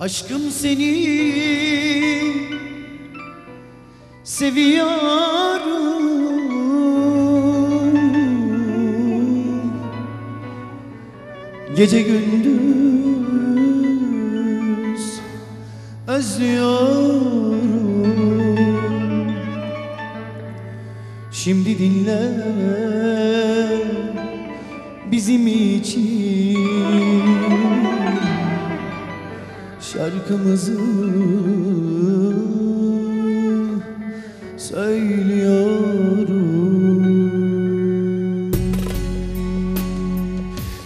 Aşkım seni seviyorum. Gece gündüz özlüyorum. Şimdi dinle bizim için şarkımızı söylüyorum.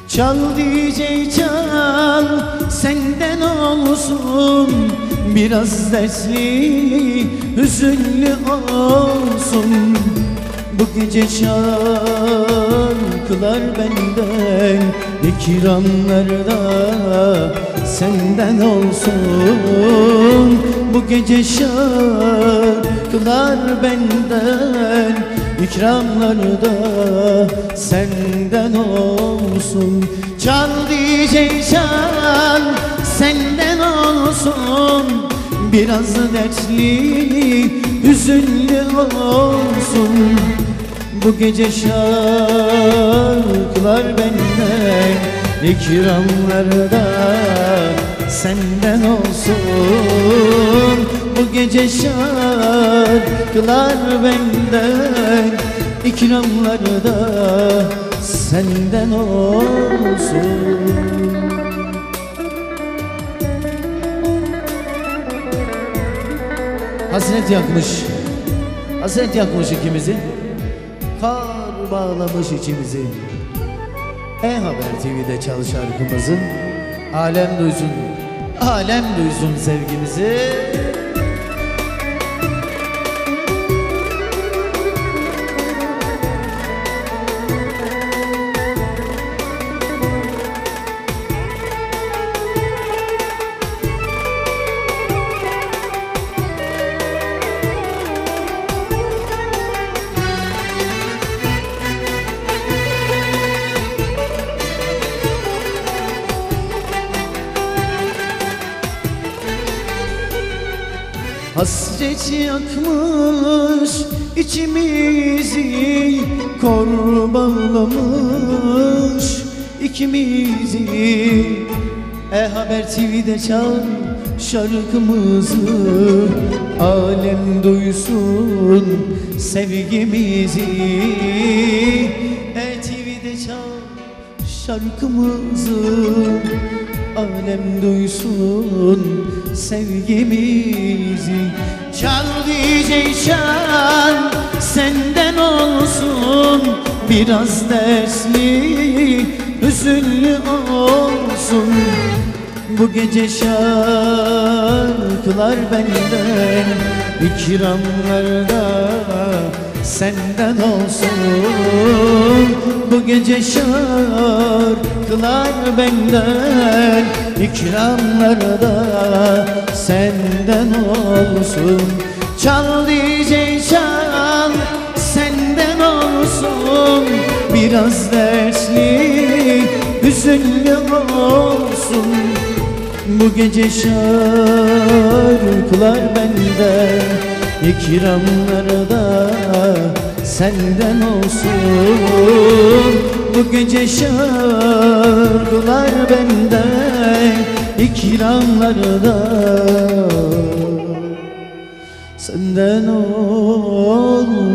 Çal DJ çal. Senden olsun. Biraz dertli hüzünlü olsun. Bu gece şarkılar benden İkramlarda senden olsun. Bu gece şarkılar benden İkramlarda senden olsun. Çal DJ çal senden olsun. Biraz dertli hüzünlü olsun Bu gece şarkılar benden İkramlarda senden olsun. Bu gece şarkılar benden İkramlarda senden olsun. Hasret yakmış Hasret yakmış ikimizi Kar bağlamış içimizi. E-Haber TV'de çalış şarkımızın Alem duysun Alem duysun sevgimizi Hasret yakmış içimizi Kor bağlamış. İkimizi E-Haber TV'de çal şarkımızı Alem duysun sevgimizi. E-TV'de çal şarkımızı Alem duysun sevgimizi. Çal DJ çal senden olsun Biraz dersli hüzünlü olsun. Bu gece şarkılar benden İkramlarda senden olsun gece şarkılar benden İkramlarda senden olsun. Çal DJ çal senden olsun. Biraz dersli hüzünlü olsun. Bu gece şarkılar benden İkramlarda senden olsun. Bu gece şarkılar benden İkramlarda senden olsun